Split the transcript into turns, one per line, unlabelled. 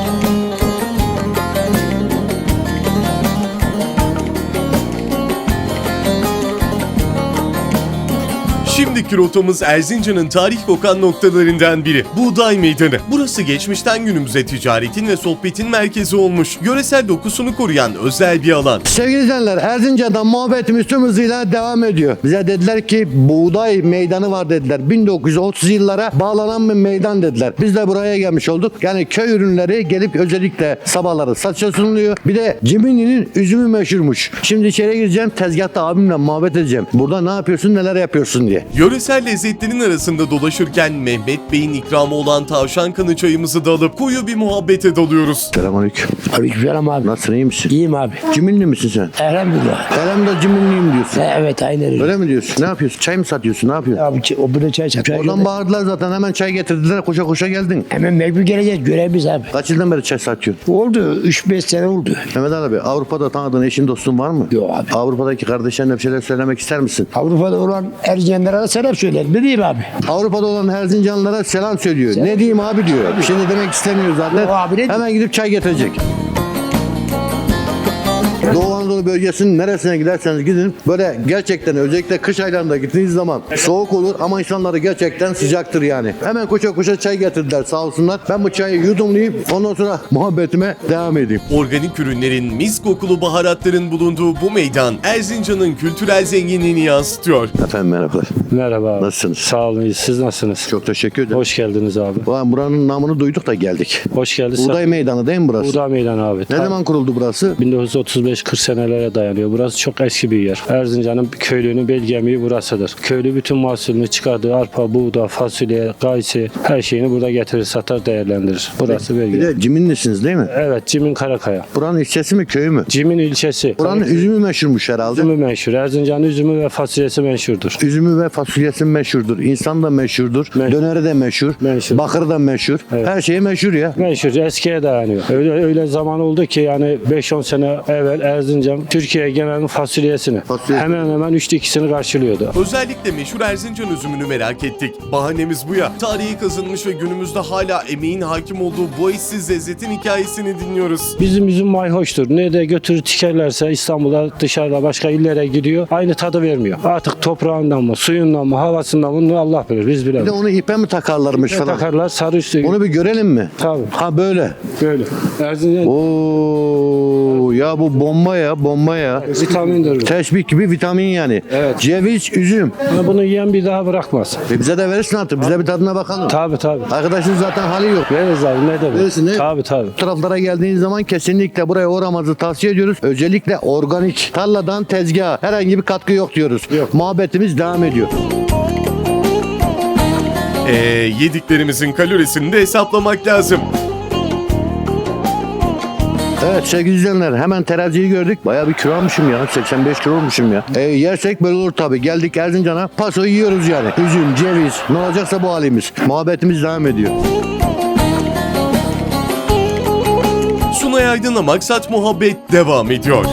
Thank you. Şimdiki rotamız Erzincan'ın tarih kokan noktalarından biri. Buğday Meydanı. Burası geçmişten günümüze ticaretin ve sohbetin merkezi olmuş. Yöresel dokusunu koruyan özel bir alan.
Sevgili izleyenler Erzincan'dan muhabbetimiz tüm hızıyla devam ediyor. Bize dediler ki buğday meydanı var dediler. 1930 yıllara bağlanan bir meydan dediler. Biz de buraya gelmiş olduk. Yani köy ürünleri gelip özellikle sabahları satışa sunuluyor. Bir de Cimini'nin üzümü meşhurmuş. Şimdi içeri gireceğim tezgahta abimle muhabbet edeceğim. Burada ne yapıyorsun neler yapıyorsun diye.
Yöresel lezzetlerin arasında dolaşırken Mehmet Bey'in ikramı olan tavşan kanı çayımızı da alıp koyu bir muhabbete dalıyoruz.
Selamünaleyküm.
Aleykümselam abi.
Nasılsın iyi misin?
İyiyim abi.
Ciminli misin sen?
Elhamdülillah.
Elhamdülillah ciminliyim diyorsun.
E, Evet aynen öyle.
Öyle mi diyorsun? Ne yapıyorsun? Çay mı satıyorsun? Ne yapıyorsun?
Abi o burada çay çay.
Oradan bağırdılar zaten hemen çay getirdiler koşa koşa geldin.
Hemen mecbur geleceğiz görevimiz abi.
Kaç yıldan beri çay satıyorsun?
Oldu 3-5 sene oldu.
Mehmet Ali abi Avrupa'da tanıdığın eşin dostun var mı?
Yok abi.
Avrupa'daki kardeşlerine bir şeyler söylemek ister misin?
Avrupa'da olan Erzincanlara da selam söyler. Ne diyeyim abi?
Avrupa'da olan Erzincanlılara selam söylüyor. Ne diyeyim abi diyor. Bir şey de demek istemiyor zaten.
Abi, ne-
Hemen gidip çay getirecek. Doğu Anadolu bölgesinin neresine giderseniz gidin böyle gerçekten özellikle kış aylarında gittiğiniz zaman soğuk olur ama insanları gerçekten sıcaktır yani. Hemen koşa koşa çay getirdiler sağ olsunlar. Ben bu çayı yudumlayayım ondan sonra muhabbetime devam edeyim.
Organik ürünlerin, mis kokulu baharatların bulunduğu bu meydan Erzincan'ın kültürel zenginliğini yansıtıyor.
Efendim merhabalar.
Merhaba abi.
Nasılsınız?
Sağ olun. iyi. Siz nasılsınız?
Çok teşekkür ederim.
Hoş geldiniz abi.
Ulan buranın namını duyduk da geldik.
Hoş geldiniz.
Buğday Meydanı değil mi burası?
Buğday Meydanı abi.
Ne
Tam
zaman kuruldu burası?
1935-40 senelere dayanıyor. Burası çok eski bir yer. Erzincan'ın köylünün bel gemiği burasıdır. Köylü bütün mahsulünü çıkardığı arpa, buğday, fasulye, gaysi her şeyini burada getirir, satar, değerlendirir. Burası bel
Bir
gemiği.
de Ciminlisiniz değil mi?
Evet, Cimin Karakaya.
Buranın ilçesi mi köyü mü?
Cimin ilçesi.
Buranın üzümü meşhurmuş herhalde.
üzümü meşhur. Erzincan'ın üzümü ve fasulyesi meşhurdur.
Üzümü ve fasulyesi meşhurdur. İnsan da meşhurdur.
Meşhur.
Döneri de meşhur.
Meşhur.
Bakırı da meşhur.
Evet.
Her şeyi meşhur ya.
Meşhur, eskiye dayanıyor. Öyle öyle zaman oldu ki yani 5-10 sene evvel Erzincan Türkiye genelinin fasulyesini
Fasulye.
hemen hemen üçte ikisini karşılıyordu.
Özellikle meşhur Erzincan üzümünü merak ettik. Bahanemiz bu ya. Tarihi kazınmış ve günümüzde hala emeğin hakim olduğu bu eşsiz lezzetin hikayesini dinliyoruz.
Bizim üzüm mayhoştur. Ne de götürür tikerlerse İstanbul'a dışarıda başka illere gidiyor. Aynı tadı vermiyor. Artık toprağından mı, suyundan mı, havasından mı Allah bilir. Biz
Bir de
bilemeyiz.
onu ipe mi takarlarmış falan.
takarlar sarı üstü.
Onu bir görelim mi?
Tabii.
Ha böyle.
Böyle. Erzincan
Oo ya bu bomba ya bomba ya.
vitamindir bu.
Teşbih gibi vitamin yani.
Evet.
Ceviz, üzüm.
Ama Bunu yiyen bir daha bırakmaz.
E bize de verirsin artık. Bize bir tadına bakalım.
Tabi tabi.
Arkadaşın zaten hali yok.
Veririz abi ne demek.
Verirsin, ne?
Tabi tabi.
Bu taraflara geldiğiniz zaman kesinlikle buraya uğramanızı tavsiye ediyoruz. Özellikle organik. Tarladan tezgaha herhangi bir katkı yok diyoruz.
Yok.
Muhabbetimiz devam ediyor.
Eee yediklerimizin kalorisini de hesaplamak lazım.
Evet sevgili izleyenler hemen teraziyi gördük. Bayağı bir kilo almışım ya. 85 kilo olmuşum ya. E, yersek böyle olur tabii. Geldik Erzincan'a paso yiyoruz yani. Üzüm, ceviz ne olacaksa bu halimiz. Muhabbetimiz devam ediyor.
Sunay Aydın'la Maksat Muhabbet devam ediyor.